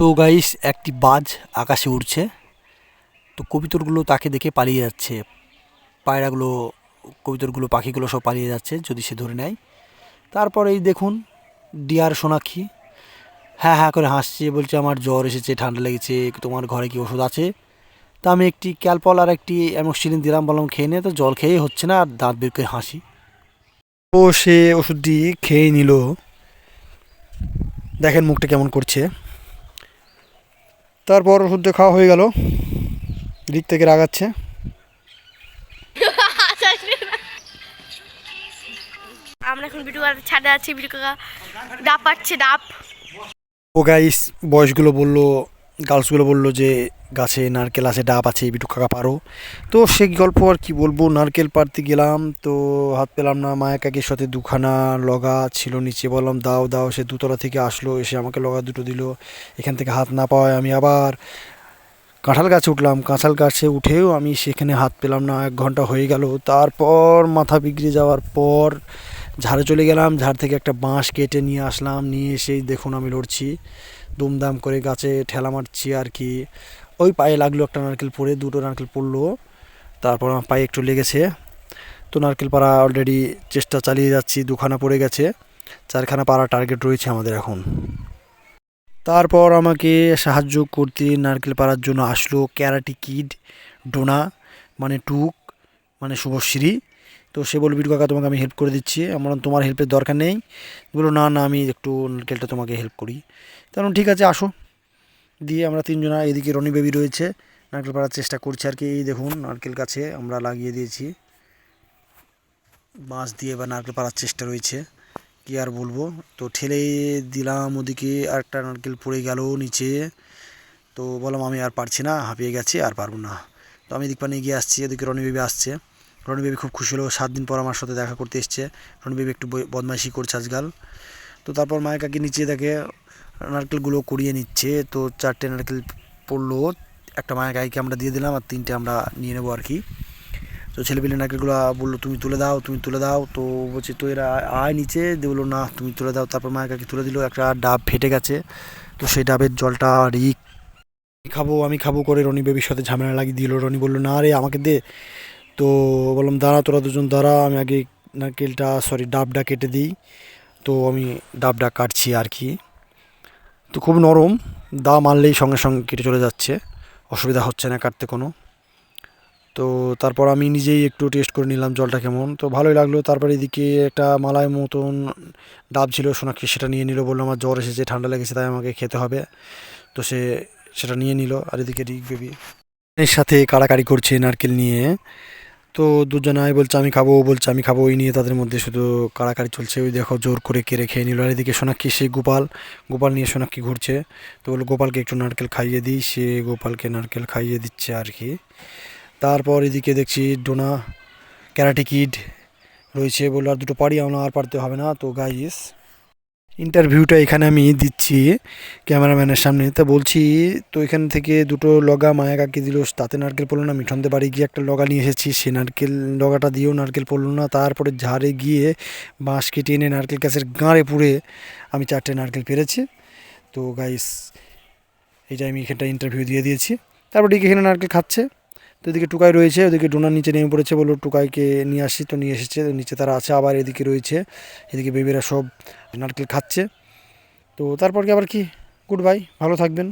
তো গাইস একটি বাজ আকাশে উড়ছে। তো কবিতরগুলো তাকে দেখে পালিয়ে যাচ্ছে। পায়রাগুলো, কবিতরগুলো, পাখিগুলো সব পালিয়ে যাচ্ছে, যদি সে ধরে নেয়। তারপর এই দেখুন, ডিয়ার সোনাক্ষী। হ্যাঁ হ্যাঁ করে হাসছে, বলছে, আমার জ্বর এসেছে, ঠান্ডা লেগেছে, তোমার ঘরে কি ওষুধ আছে? তা আমি একটি ক্যালপল আর একটি অ্যামোক্সিলিন দিলাম, বললাম, খেয়ে নে। তো জল খেয়েই হচ্ছে না, আর দাঁত বের করে হাসি। ও সে ওষুধটি খেয়ে নিল। দেখেন মুখটা কেমন করছে। তারপর ওষুধটা খাওয়া হয়ে গেল। দিক থেকে রাগাচ্ছে। আমরা এখন ভিডিও ছাদে আছি ভিডিও কাকা। ডাব পাচ্ছে ডাব। ও গাইস বয়সগুলো বলল গার্লসগুলো বলল যে, গাছে নারকেল আছে, ডাব আছে, বিটু কাকা পারো। তো সে গল্প আর কি বলব, নারকেল পাড়তে গেলাম, তো হাত পেলাম না মায়া কাকির সাথে দুখানা লগা ছিল নিচে, বললাম, দাও দাও। সে দুতলা থেকে আসলো, এসে আমাকে লগা দুটো দিল, এখান থেকে হাত না পাওয়ায় আমি আবার কাঁঠাল গাছে উঠলাম। কাঁঠাল গাছে উঠেও আমি সেখানে হাত পেলাম না, এক ঘণ্টা হয়ে গেল। তারপর মাথা বিগড়ে যাওয়ার পর ঝাড়ে চলে গেলাম, ঝাড় থেকে একটা বাঁশ কেটে নিয়ে আসলাম, নিয়ে এসেই দেখুন আমি লড়ছি। দুমদাম করে গাছে ঠেলা মারছি আর কি। ওই পায়ে লাগল একটা নারকেল পড়ে, দুটো নারকেল পড়ল। তারপর আমার পায়ে একটু লেগেছে। তো নারকেল পাড়া অলরেডি চেষ্টা চালিয়ে যাচ্ছি, দুখানা পড়ে গেছে। চারখানা পাড়া টার্গেট রয়েছে আমাদের এখন। তারপর আমাকে সাহায্য করতে নারকেল পাড়ার জন্য আসলো ক্যারাটি কিড, ডোনা মানে টুক মানে শুভশ্রী। তো সে বলল, বিটু কাকা, তোমাকে আমি হেল্প করে দিচ্ছি। আমার তোমার হেল্পের দরকার নেই। বলল, না না, আমি একটু নারকেলটা তোমাকে হেল্প করি। কারণ ঠিক আছে, আসো। দিয়ে আমরা তিনজনা, এদিকে রনি বেবি রয়েছে, নারকেল পাড়ার চেষ্টা করছি আর কি। এই দেখুন, নারকেল গাছে আমরা লাগিয়ে দিয়েছি। বাঁশ দিয়ে বা নারকেল পাড়ার চেষ্টা রয়েছে, কি আর বলব? তো ঠেলে দিলাম ওদিকে, আরেকটা নারকেল পড়ে গেল নিচে। তো বললাম, আমি আর পারছি না, হাঁপিয়ে গেছি, আর পারব না। তো আমি এদিক পানে এগিয়ে আসছি, এদিকে রনি বেবি আসছে। রনি বেবি খুব খুশি হলো, সাত দিন পর আমার সাথে দেখা করতে এসছে। রনি বেবি একটু বদমাইশি করছে আজকাল। তো তারপর মায়ের কাকি নিচে দেখে নারকেলগুলো কুড়িয়ে নিচ্ছে। তো চারটে নারকেল পড়ল, একটা মায়ের কাকিকে আমরা দিয়ে দিলাম আর তিনটে আমরা নিয়ে নেব আর কি। তো ছেলেপিলে নারকেলগুলো বলল, তুমি তুলে দাও, তুমি তুলে দাও। তো বলছি, তো এরা আয় নিচে। বলল, না, তুমি তুলে দাও। তারপর মায়ের কাকি তুলে দিল, একটা ডাব ফেটে গেছে। তো সেই ডাবের জলটা রিক খাব, আমি খাব করে রনি বেবির সাথে ঝামেলা লাগিয়ে দিল। রনি বলল, না রে, আমাকে দে। তো বললাম, দাঁড়া তোরা দুজন, দাঁড়া, আমি আগে নারকেলটা সরি ডাবটা কেটে দিই। তো আমি ডাবটা কাটছি আর কি। তো খুব নরম দা মারলেই সঙ্গে সঙ্গে কেটে চলে যাচ্ছে, অসুবিধা হচ্ছে না কাটতে কোনো। তো তারপর আমি নিজেই একটু টেস্ট করে নিলাম জলটা কেমন। তো ভালোই লাগল, তারপর এদিকে একটা মালাই মতন ডাব ছিল, সোনাক্ষী সেটা নিয়ে নিল, বলল, আমার জ্বর এসেছে, ঠান্ডা লেগেছে, তাই আমাকে খেতে হবে। তো সে সেটা নিয়ে নিল, আর এদিকে রিক বেবি। এর সাথে কাড়াকাড়ি করছে নারকেল নিয়ে। তো দুজনাই বলছে, আমি খাব। ও বলছে, আমি খাব। ওই নিয়ে তাদের মধ্যে শুধু কাড়াকাড়ি চলছে। ওই দেখো, জোর করে কেড়ে খেয়ে নিল। আর এদিকে সোনাক্ষী, সে গোপাল গোপাল নিয়ে সোনাক্ষী ঘুরছে। তো বলল, গোপালকে একটু নারকেল খাইয়ে দিই। সে গোপালকে নারকেল খাইয়ে দিচ্ছে আর কি। তারপর এদিকে দেখছি ডোনা, ক্যারাটে কিড রয়েছে বলল আর দুটো পাড়ি আমরা আর পারতে হবে না। তো গাইস ইন্টারভিউটা এখানে আমি দিচ্ছি ক্যামেরাম্যানের সামনে। তা বলছি, তো এখান থেকে দুটো লগা মায়া কাকি দিল, তাতে নারকেল পড়ল না মিঠনতে বাড়ি গিয়ে একটা লগা নিয়ে এসেছি। সে নারকেল, লগাটা দিয়েও নারকেল পড়ল না। তারপরে ঝাড়ে গিয়ে বাঁশ কেটে এনে নারকেল গাছের গাঁড়ে পুড়ে আমি চারটে নারকেল পেরেছি। তো গাইস এইটা আমি এখানটা ইন্টারভিউ দিয়ে দিয়েছি। তারপর দিকে এখানে নারকেল খাচ্ছে। তো এদিকে টুকাই রয়েছে, ওদিকে ডোনার নিচে নেমে পড়েছে বলল, টুকাইকে নিয়ে আসি। তো নিয়ে এসেছে নিচে তারা আছে, আবার এদিকে রয়েছে। এদিকে বেবিরা সব নারকেল খাচ্ছে। তো তারপর কি আবার কি? গুড বাই, ভালো থাকবেন।